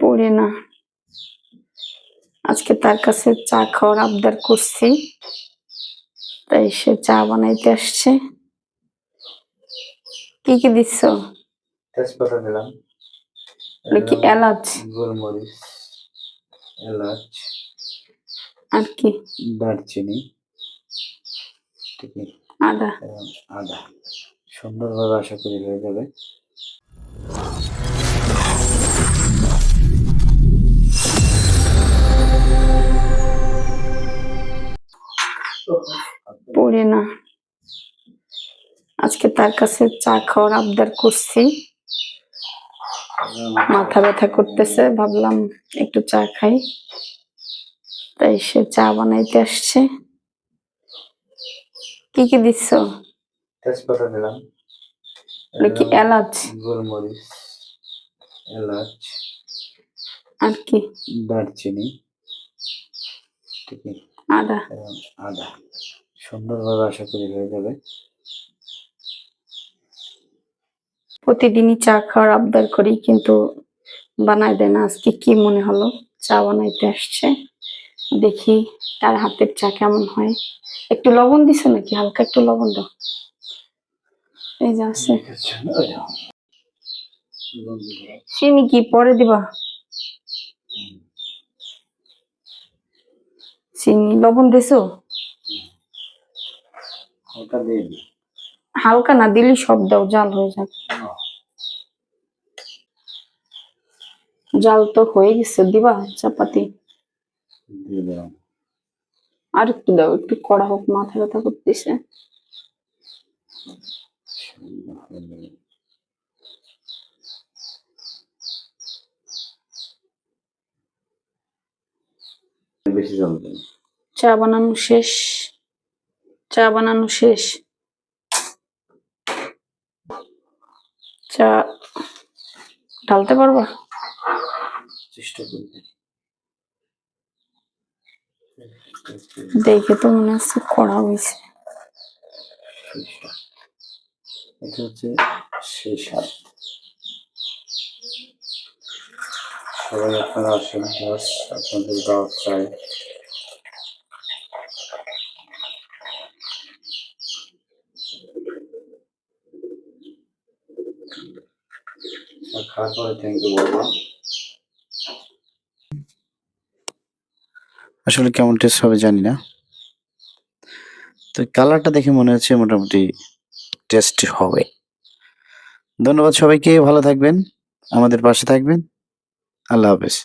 পড়ে না। আজকে তার কাছে চা খাওয়ার আবদার করছি তাই সে চা বানাইতে আসছে। কি কি দিচ্ছ? তেজপাতা দিলাম। এলাচ গোলমরিচ এলাচ আর কি? দারচিনি আদা। আদা। সুন্দরভাবে আশা করি হয়ে যাবে। পড়ে না। আজকে তার কাছে চা খাওয়ার আবদার করছি। মাথা ব্যথা করতেছে ভাবলাম একটু চা খাই। তাই সে চা বানাইতে আসছে। কি কি দিচ্ছ? তেজপাতা দিলাম। কি এলাচ? গোলমরিচ এলাচ আর কি? দারচিনি আদা। আদা। সুন্দরভাবে আশা করি হয়ে যাবে। প্রতিদিনই চা খাওয়ার আবদার করি কিন্তু বানায় দেয় না। আজকে কি মনে হলো? চা বানাইতে আসছে। দেখি তার হাতের চা কেমন হয়। একটু লবণ দিছো নাকি? হালকা একটু লবণ দাও। এই যে আছে। চিনি কি পরে দিবা? চিনি লবণ দিছো? ওটা দিয়ে দিই। হালকা না দিলে সব দাও জাল হয়ে যাবে। জাল তো হয়ে গেছে দিবা চাপাতি? আর একটু দাও একটু কড়া হোক মাথা ব্যথা করতেছে। বেশি জল চা বানানো শেষ। চা বানানো শেষ। চা ঢালতে পারবা? চেষ্টা দেখে তো মনে হচ্ছে কড়া হয়েছে। এটা হচ্ছে সেই স্বাদ সবাই আপনারা আসেন আপনাদের দাওয়াত চাই। আসলে কেমন টেস্ট হবে জানি না। তো কালারটা দেখে মনে হচ্ছে মোটামুটি টেস্ট হবে। ধন্যবাদ সবাইকে, ভালো থাকবেন, আমাদের পাশে থাকবেন। আল্লাহ হাফেজ।